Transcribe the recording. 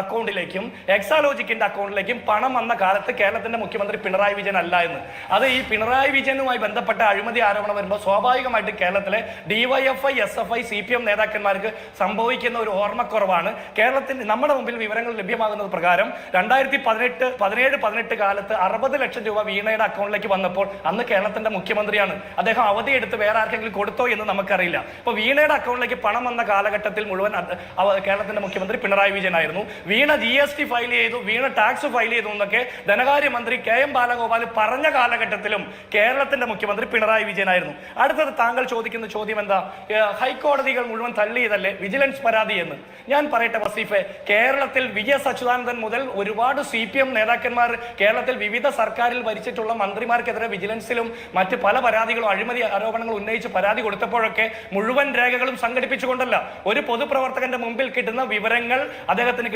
അക്കൗണ്ടിലേക്കും എക്സാലോജിക്കിന്റെ അക്കൗണ്ടിലേക്കും പണം വന്ന കാലത്ത് കേരളത്തിന്റെ മുഖ്യമന്ത്രി പിണറായി വിജയൻ അല്ല എന്ന്. അത് ഈ പിണറായി വിജയനുമായി ബന്ധപ്പെട്ട അഴിമതി ആരോപണം വരുമ്പോൾ സ്വാഭാവികമായിട്ട് കേരളത്തിലെ DYFI S F I C P M നേതാക്കന്മാർക്ക് സംഭവിക്കുന്ന ഒരു ഓർമ്മക്കുറവാണ്. കേരളത്തിൽ നമ്മുടെ മുമ്പിൽ വിവരങ്ങൾ ലഭ്യമാകുന്നത് പ്രകാരം രണ്ടായിരത്തി പതിനെട്ട് പതിനേഴ് പതിനെട്ട് കാലത്ത് അറുപത് ലക്ഷം രൂപ വീണയുടെ അക്കൗണ്ടിലേക്ക് വന്നപ്പോൾ അന്ന് കേരളത്തിന്റെ മുഖ്യമന്ത്രിയാണ്. അദ്ദേഹം അവധി എടുത്ത് വേറെ ആർക്കെങ്കിലും കൊടുത്തോ എന്ന് നമുക്കറിയില്ല. അപ്പോൾ വീണയുടെ അക്കൗണ്ടിലേക്ക് പണം വന്ന കാലഘട്ടത്തിൽ മുഴുവൻ കേരളത്തിന്റെ മുഖ്യമന്ത്രി Pinarayi വിജയനായിരുന്നു. Veena G S T file ചെയ്തു വീണ ടാക്സ് ഫയൽ ചെയ്തു എന്നൊക്കെ ധനകാര്യമന്ത്രി കെ എം ബാലഗോപാൽ പറഞ്ഞ കാലഘട്ടത്തിലും കേരളത്തിന്റെ മുഖ്യമന്ത്രി പിണറായി വിജയനായിരുന്നു. അടുത്തത് താങ്കൾ ചോദിക്കുന്ന ചോദ്യം എന്താ? ഹൈക്കോടതികൾ മുഴുവൻ തള്ളിയതല്ലേ? വിജിലൻസ് പരാതി എന്ന്. ഞാൻ പറയട്ടെ വസീഫെ കേരളത്തിൽ വി എസ് അച്യുതാനന്ദൻ മുതൽ ഒരുപാട് സി പി എം നേതാക്കന്മാർ കേരളത്തിൽ വിവിധ സർക്കാരിൽ ഭരിച്ചിട്ടുള്ള മന്ത്രിമാർക്കെതിരെ വിജിലൻസിലും മറ്റ് പല പരാതികളും അഴിമതി ആരോപണങ്ങൾ ഉന്നയിച്ച് പരാതി കൊടുത്തപ്പോഴൊക്കെ മുഴുവൻ രേഖകളും സംഘടിപ്പിച്ചുകൊണ്ടല്ല. ഒരു പൊതുപ്രവർത്തകന്റെ മുമ്പിൽ കിട്ടുന്ന വിവരങ്ങൾ അദ്ദേഹത്തിന്